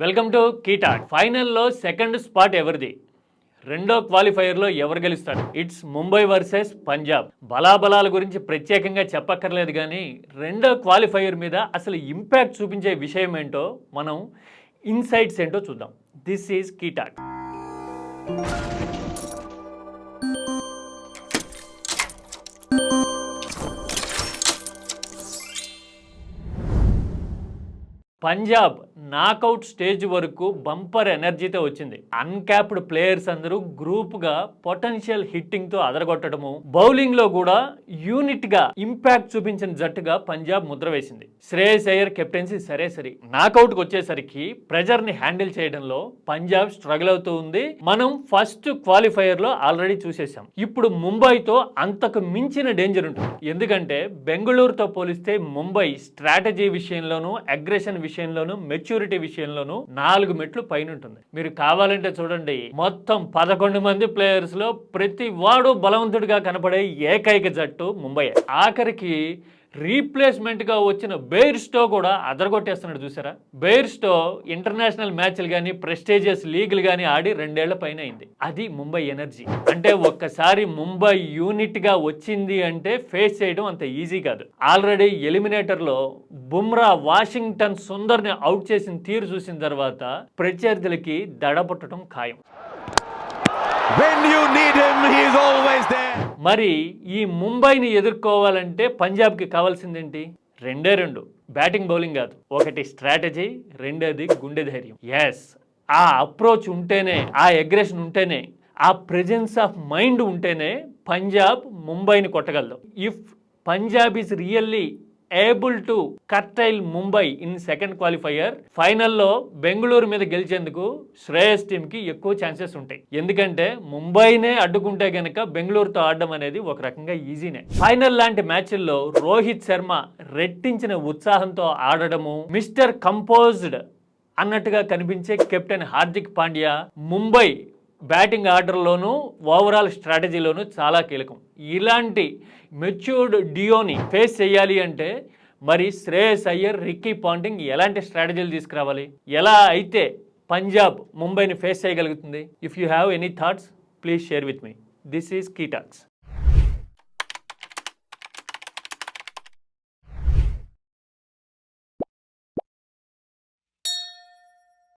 Welcome to కీటాక్ ఫైనల్లో second spot ఎవరిది? రెండో క్వాలిఫైయర్లో ఎవరు గెలుస్తారు? ఇట్స్ ముంబై వర్సెస్ పంజాబ్ బలాబలాల గురించి ప్రత్యేకంగా చెప్పక్కర్లేదు కానీ రెండో క్వాలిఫైయర్ మీద అసలు ఇంపాక్ట్ చూపించే విషయం ఏంటో మనం ఇన్సైట్స్ ఏంటో చూద్దాం. This is Keytalk Punjab knockout stage వరకు బంపర్ ఎనర్జీతో వచ్చింది. అన్క్యాప్డ్ ప్లేయర్స్ అందరూ గ్రూప్గా పొటెన్షియల్ హిట్టింగ్తో అదరగొట్టడము బౌలింగ్లో కూడా యూనిట్గా ఇంపాక్ట్ చూపించిన జట్టుగా పంజాబ్ ముద్ర వేసింది. శ్రేయస్ అయ్యర్ కెప్టెన్సీ సరే సరి. నాకౌట్కి వచ్చేసరికి ప్రెజర్ని హ్యాండిల్ చేయడంలో పంజాబ్ స్ట్రగుల్ అవుతూ ఉంది. మనం ఫస్ట్ క్వాలిఫైయర్లో ఆల్రెడీ చూసేసాం ఇప్పుడు ముంబైతో అంతకు మించిన డేంజర్ ఉంటుంది. ఎందుకంటే బెంగళూరుతో పోలిస్తే ముంబై స్ట్రాటజీ విషయంలోనూ అగ్రెషన్ విషయం విషయంలోనూ మెచ్యూరిటీ విషయంలోనూ నాలుగు మెట్లు పైన ఉంటుంది మీరు కావాలంటే చూడండి మొత్తం పదకొండు మంది ప్లేయర్స్లో ప్రతి వాడు బలవంతుడిగా కనపడే ఏకైక జట్టు ముంబై. ఆఖరికి రీప్లేస్మెంట్గా వచ్చిన వచ్చిన బెయిర్స్టో కూడా అదరగొట్టేస్తున్నాడు చూసారా? బెయిర్స్టో ఇంటర్నేషనల్ మ్యాచ్లు కానీ ప్రెస్టేజియస్ లీగ్లు కానీ ఆడి రెండేళ్ళ పైన అయింది. అది ముంబై ఎనర్జీ. అంటే ఒక్కసారి ముంబై యూనిట్గా వచ్చింది అంటే ఫేస్ చేయడం అంత ఈజీ కాదు. ఆల్రెడీ ఎలిమినేటర్లో బుమ్రా వాషింగ్టన్ సుందర్ని అవుట్ చేసిన తీరు చూసిన తర్వాత ప్రత్యర్థులకి దడబుట్టడం ఖాయం. When you need him, he is always there. మరి ఈ ముంబైని ఎదుర్కోవాలంటే పంజాబ్కి కావాల్సిందేంటి? రెండే రెండు. బ్యాటింగ్ బౌలింగ్ కాదు. ఒకటి స్ట్రాటజీ రెండోది గుండె ధైర్యం. ఎస్ ఆ అప్రోచ్ ఉంటేనే ఆ అగ్రెషన్ ఉంటేనే ఆ ప్రెజెన్స్ ఆఫ్ మైండ్ ఉంటేనే పంజాబ్ ముంబైని కొట్టగలదు. If Punjab is really able to curtail Mumbai in second qualifier ఫైనల్లో బెంగళూరు మీద గెలిచేందుకు శ్రేయస్ టీంకి ఎక్కువ ఛాన్సెస్ ఉంటాయి. ఎందుకంటే ముంబైనే అడ్డుకుంటే గనక బెంగళూరుతో ఆడడం అనేది ఒక రకంగా ఈజీనే ఫైనల్ లాంటి మ్యాచ్ల్లో రోహిత్ శర్మ రెట్టించిన ఉత్సాహంతో ఆడడము మిస్టర్ కంపోజ్డ్ అన్నట్టుగా కనిపించే కెప్టెన్ హార్దిక్ పాండ్యా ముంబై బ్యాటింగ్ ఆర్డర్లోనూ ఓవరాల్ స్ట్రాటజీలోనూ చాలా కీలకం. ఇలాంటి మెచ్యూర్డ్ డియోని ఫేస్ చేయాలి అంటే మరి శ్రేయస్ అయ్యర్ రిక్కీ పాంటింగ్ ఎలాంటి స్ట్రాటజీలు తీసుకురావాలి? ఎలా అయితే పంజాబ్ ముంబైని ఫేస్ చేయగలుగుతుంది? If you have any thoughts please share with me this is Keytalks